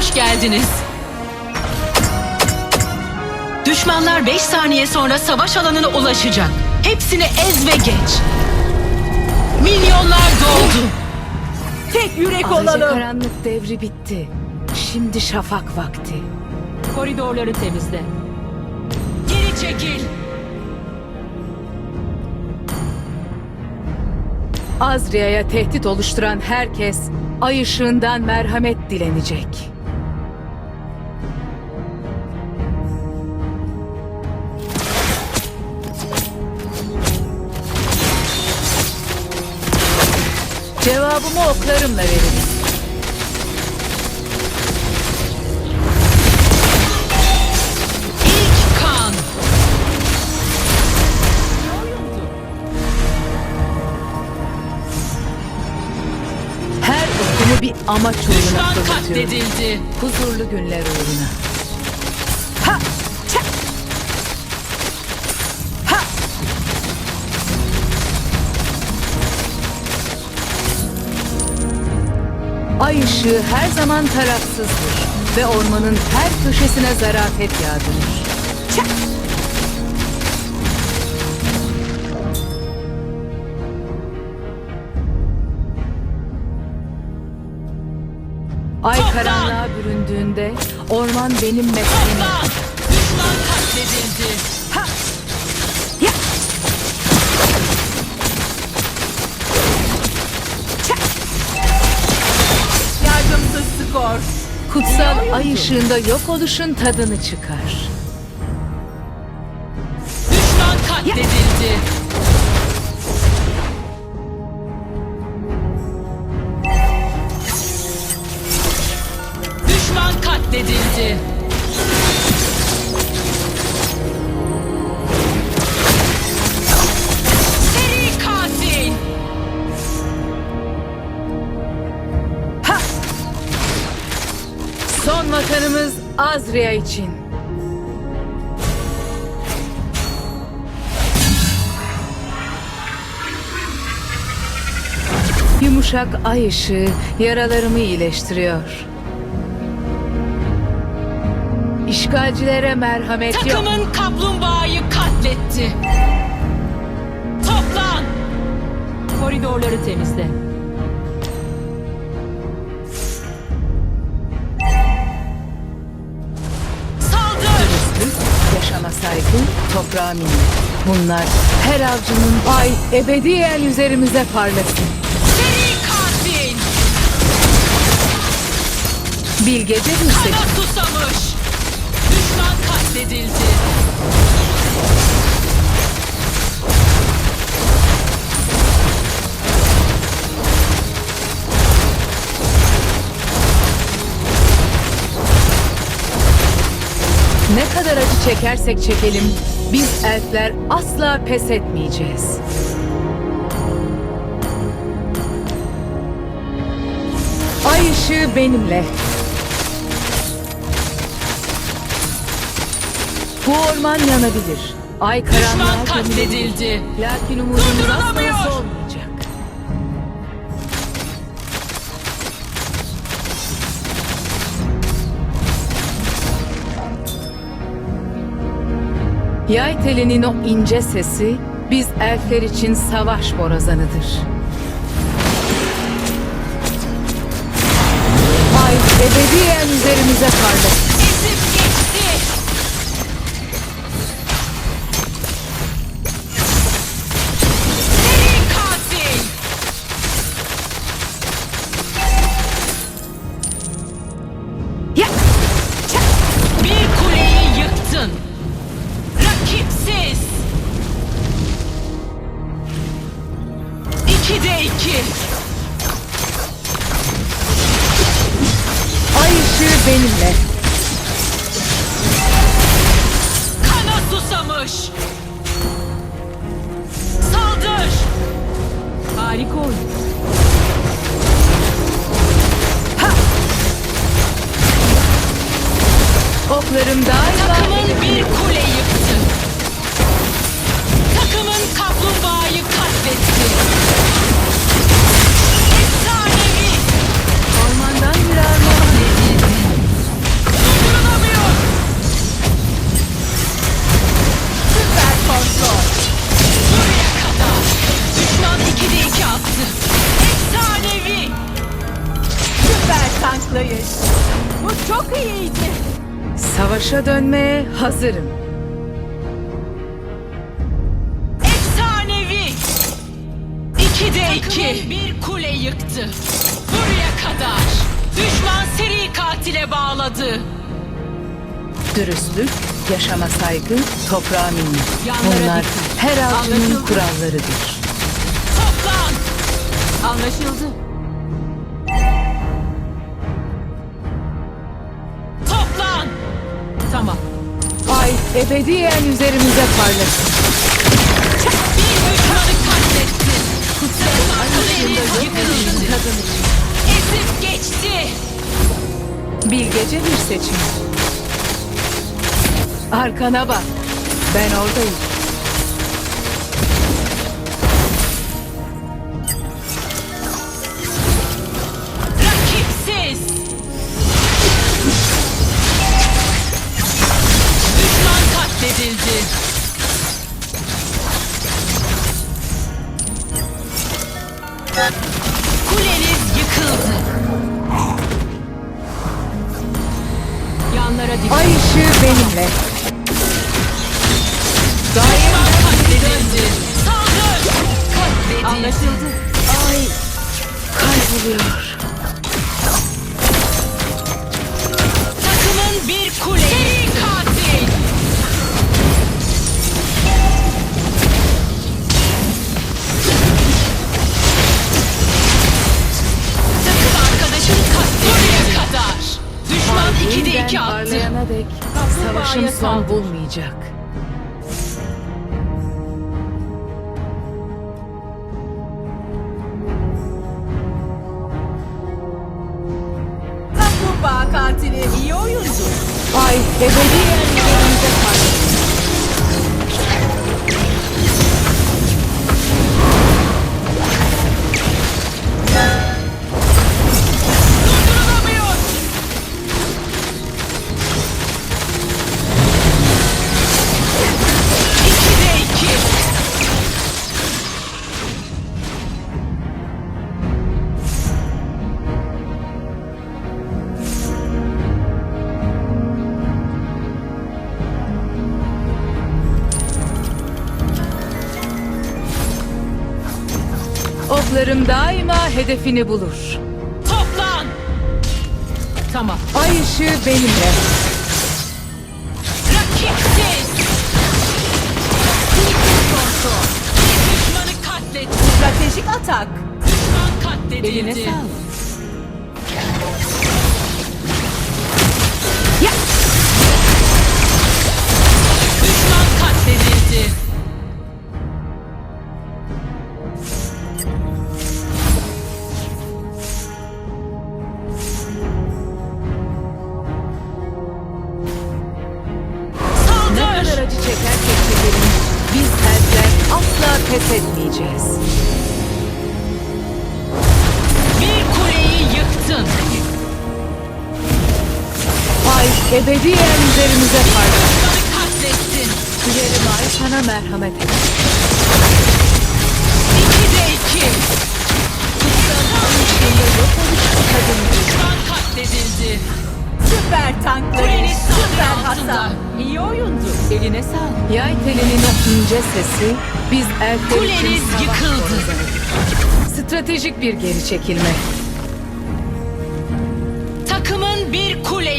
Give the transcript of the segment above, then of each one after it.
hoş geldiniz. Düşmanlar 5 saniye sonra savaş alanına ulaşacak. Hepsini ez ve geç. Milyonlar doldu. Tek yürek Ağaca olalım. karanlık devri bitti. Şimdi şafak vakti. Koridorları temizle. Geri çekil. Azria'ya tehdit oluşturan herkes ay ışığından merhamet dilenecek. Cevabımı oklarımla veririm. İlk kan. Her okumu bir amaç uğruna Düşman katledildi. Huzurlu günler uğruna. Ha! Ay ışığı her zaman tarafsızdır ve ormanın her köşesine zarafet yağdırır. Ça! Ay Toplan! karanlığa büründüğünde orman benim mesleğim. Düşman katledildi. Kutsal ay ışığında yok oluşun tadını çıkar. Azria için. Yumuşak ay ışığı yaralarımı iyileştiriyor. İşgalcilere merhamet yok. Takımın kaplumbağayı katletti. Toplan. Koridorları temizle. Saygı, toprağa minnet. Bunlar her avcının ay ebediyen üzerimize parlasın. Seri katil. Bilgece bir seçim. Kana susamış. Düşman katledildi. Çekersek çekelim, biz elfler asla pes etmeyeceğiz. Ay ışığı benimle. Bu orman yanabilir. Ay Düşman karanlığa gömülebilir. katledildi. Lakin umudumuz asla Durdurulamıyor. Yay telinin o ince sesi biz elfler için savaş borazanıdır. Ay ebediyen üzerimize parlasın. Işığı benimle. Kana susamış. Saldır. Harika oyun. Oklarım daima Takımın bir kule yıktı. Tanklayış. Bu çok iyiydi. Savaşa dönmeye hazırım. Efsanevi. İkide iki. bir kule yıktı. Buraya kadar. Düşman seri katile bağladı. Dürüstlük, yaşama saygı, toprağa minnet. Yanlara Bunlar dikkat. her avcının Anlaşıldı. kurallarıdır. Toplan. Anlaşıldı. Ebediyen üzerimize parlasın. Bir düşmanı. Ezip geçti. Bilgece bir seçim. Arkana bak. Ben oradayım. Anlaşıldı. Ay kayboluyor. Takımın bir kule. Seri katil. Takım arkadaşın. Buraya kadar. Düşman ikide Yeniden iki attı. parlayana dek savaşım son bulmayacak. Ay ebediyen üzerimize parlasın. Oklarım daima hedefini bulur. Toplan. Tamam. Ay ışığı benimle. Rakipsiz. Bir düşmanı katletti. Stratejik atak. Düşman katledildi. Eline sağlık. Ebediyen üzerimize katlettin. Dilerim ay sana merhamet et. İkide iki. Düşman katledildi. Süper tanklayış. Kuleniz Süper saldırı altında. hasar. İyi oyuncu. Eline sağlık. Yay telinin o ince sesi biz elfler için yıkıldı. Stratejik bir geri çekilme.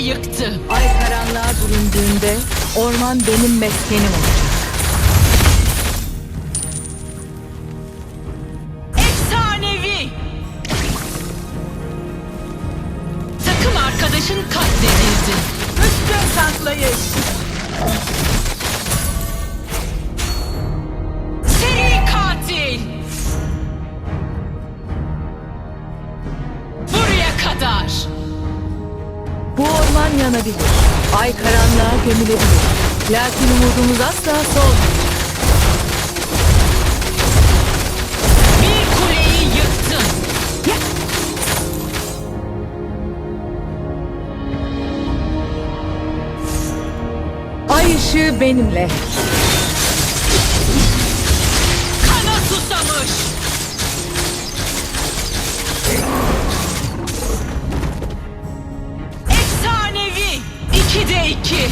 Yıktı. Ay karanlığa büründüğünde orman benim meskenim olacak. Efsanevi. Takım arkadaşın katledildi. Üstün tanklayış. Orman yanabilir. Ay karanlığa gömülebilir. Lakin umudumuz asla solmayacak. Bir kuleyi yıktın. Ay ışığı benimle. iki.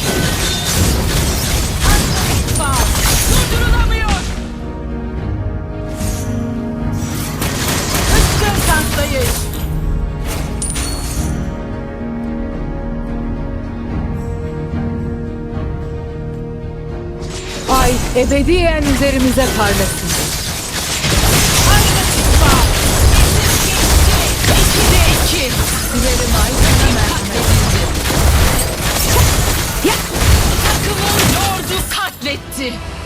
Durdurulamıyor. Kıskın tanklayış. Ay ebediyen üzerimize parlasın. Merhamet. Takımın lordu katletti.